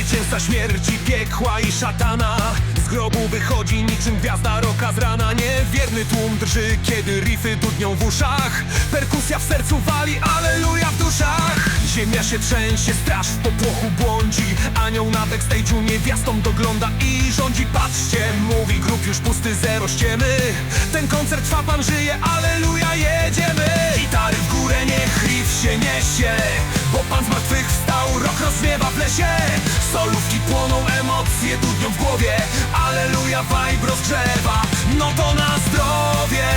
Władca śmierci, piekła i szatana. Z grobu wychodzi niczym gwiazda roka z rana. Niewierny tłum drży, kiedy riffy dudnią w uszach. Perkusja w sercu wali, aleluja w duszach. Ziemia się trzęsie, straż w popłochu błądzi. Anioł na backstage'u niewiastom dogląda i rządzi. Patrzcie, mówi grup już pusty, zero ściemy. Ten koncert trwa, pan żyje, aleluja, jedziemy Solówki płoną, emocje dudnią w głowie. Aleluja, vibe rozgrzewa, no to na zdrowie.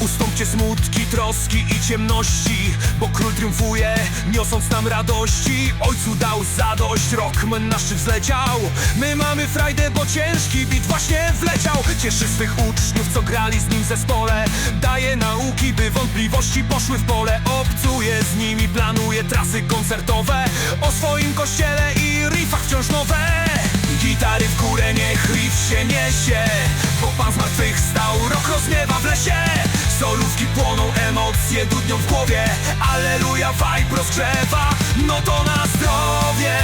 Ustąpcie smutki, troski i ciemności Bo król triumfuje, niosąc nam radości. Ojcu dał zadość, rockman nasz wzleciał. My mamy frajdę, bo ciężki bit właśnie wleciał. Cieszy swych uczniów, co grali z nim zespole. Daje nauki, by wątpliwości poszły w pole. Obcuje z nimi, planuje trasy koncertowe. O swoim kościele i riffach wciąż nowe. Gitary w górę, niech riff się niesie Bo pan z martwych stał, rok rozmiewa w lesie. Płoną, emocje dudnią w głowie. Aleluja, vibe rozgrzewa, no to na zdrowie.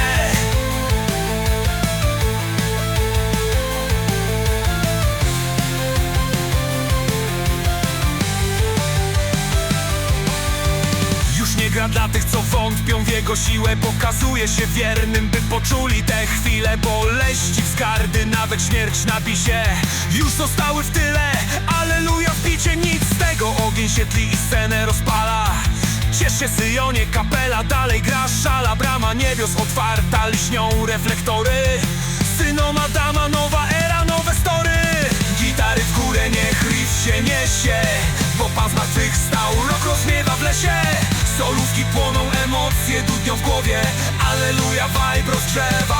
Już nie gra dla tych, co wątpią w jego siłę. Pokazuje się wiernym, by poczuli te chwile Boleści. Wzgardy, nawet śmierć na pisie Już zostały w tyle, aleluja w bicie Nic z tego, ogień się tli i scenę rozpala? Ciesz się Syjonie, kapela dalej gra Szala, brama niebios otwarta, lśnią reflektory. Synom Adama, nowa era, nowe story. Gitary w górę, niech riff się niesie Bo pan martwych stał, rok rozmiewa w lesie. Solówki płoną, emocje dudnią w głowie. Aleluja, vibe rozgrzewa,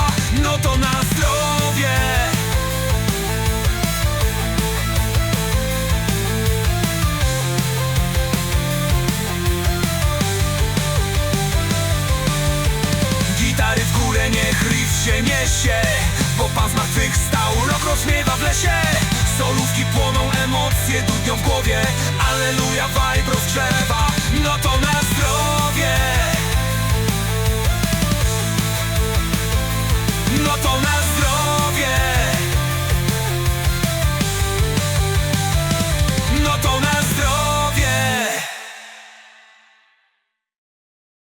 się Bo pan z martwych stał, rok rozmiewa w lesie. Solówki płoną, emocje dudnią w głowie. Aleluja, vibe